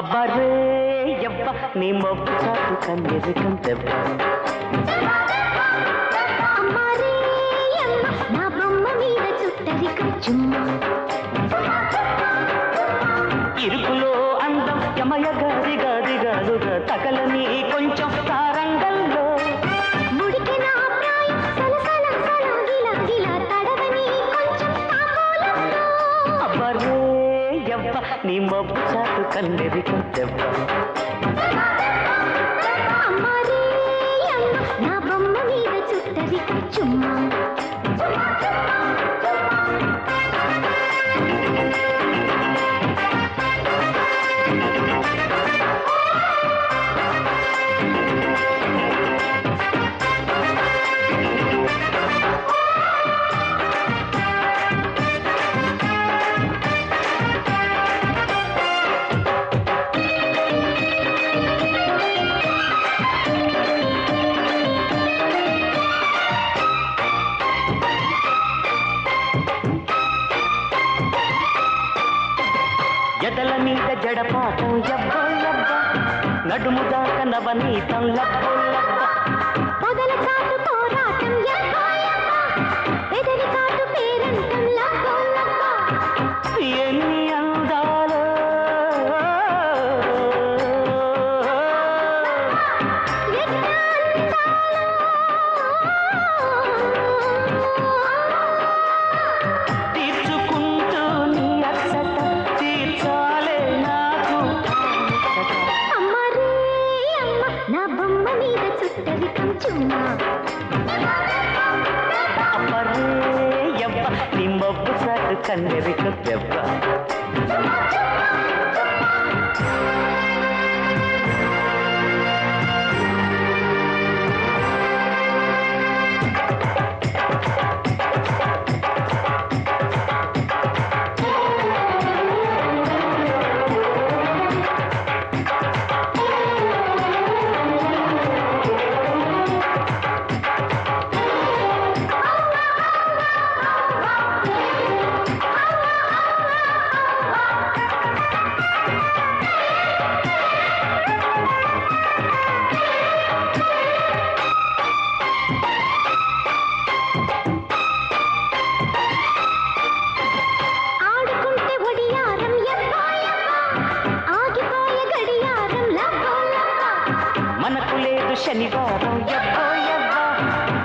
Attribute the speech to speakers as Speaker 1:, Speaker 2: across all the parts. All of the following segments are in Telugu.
Speaker 1: అబ్బరే నీ మొబ్బు చాటు కన్నెరికం దెబ్బ ఇరుకులో అందం యమయ గాది గాది గాదుగా తగలని కొంచెం
Speaker 2: నీ
Speaker 1: మబ్బు చాటు కన్నెరికం దెబ్బ
Speaker 2: అమ్మారే నా బొమ్మ మీద చుమ్మా.
Speaker 1: ఎదల మీద జడపాటం యబ్బో యబ్బ. నడుము దాకా నవనీతం లబ్బో లబ్బ.
Speaker 2: పొదల కాటు పోరాటం యబ్బా యబ్బా. పెదవి కాటు పేరంటం లబ్బో.
Speaker 1: మబ్బు చాటు శనివారం యబ్బో యబ్బ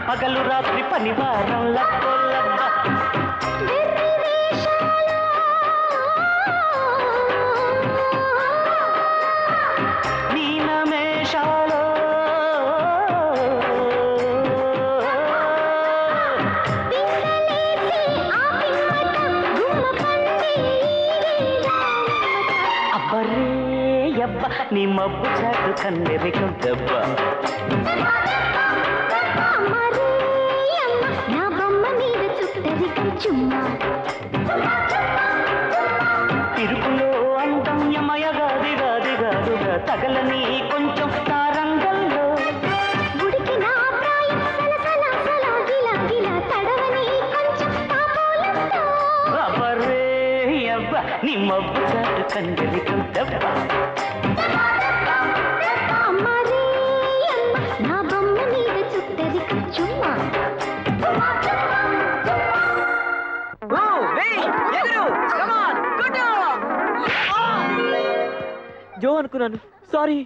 Speaker 1: పగలు రాత్రి పనివారం లబ్బో లబ్బ యబ్బ నీ మబ్బు చాటు కన్నెరికం దెబ్బ
Speaker 2: నా బొమ్మ మీద చుట్టరికం చుమ్మా
Speaker 1: తిరుగులో అందం యమయ గాది గాది గాదుగా తగలని కొంచెం తారంగంలో
Speaker 2: గుడికి నా ప్రాయం సలసల సల గిల గిల తడవని కొంచెం తాంబూలంతో
Speaker 1: అబ్బరే యబ్బ నీ మబ్బు చాటు కన్నెరికం దెబ్బ
Speaker 3: జో అనుకున్నాను. సారీ